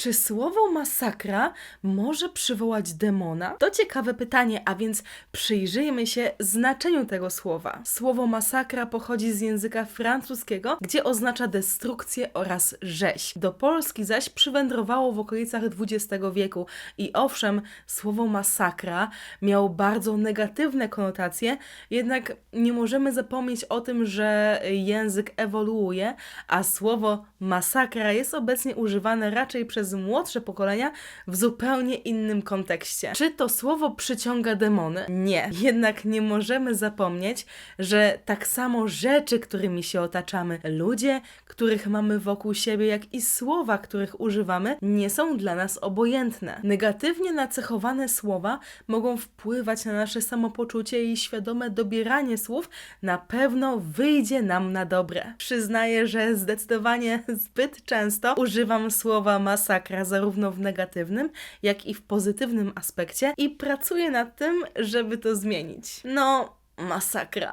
Czy słowo masakra może przywołać demona? To ciekawe pytanie, a więc przyjrzyjmy się znaczeniu tego słowa. Słowo masakra pochodzi z języka francuskiego, gdzie oznacza destrukcję oraz rzeź. Do Polski zaś przywędrowało w okolicach XX wieku i owszem, słowo masakra miało bardzo negatywne konotacje, jednak nie możemy zapomnieć o tym, że język ewoluuje, a słowo masakra jest obecnie używane raczej przez młodsze pokolenia w zupełnie innym kontekście. Czy to słowo przyciąga demony? Nie. Jednak nie możemy zapomnieć, że tak samo rzeczy, którymi się otaczamy, ludzie, których mamy wokół siebie, jak i słowa, których używamy, nie są dla nas obojętne. Negatywnie nacechowane słowa mogą wpływać na nasze samopoczucie i świadome dobieranie słów na pewno wyjdzie nam na dobre. Przyznaję, że zdecydowanie zbyt często używam słowa masakra zarówno w negatywnym, jak i w pozytywnym aspekcie i pracuję nad tym, żeby to zmienić. No, masakra.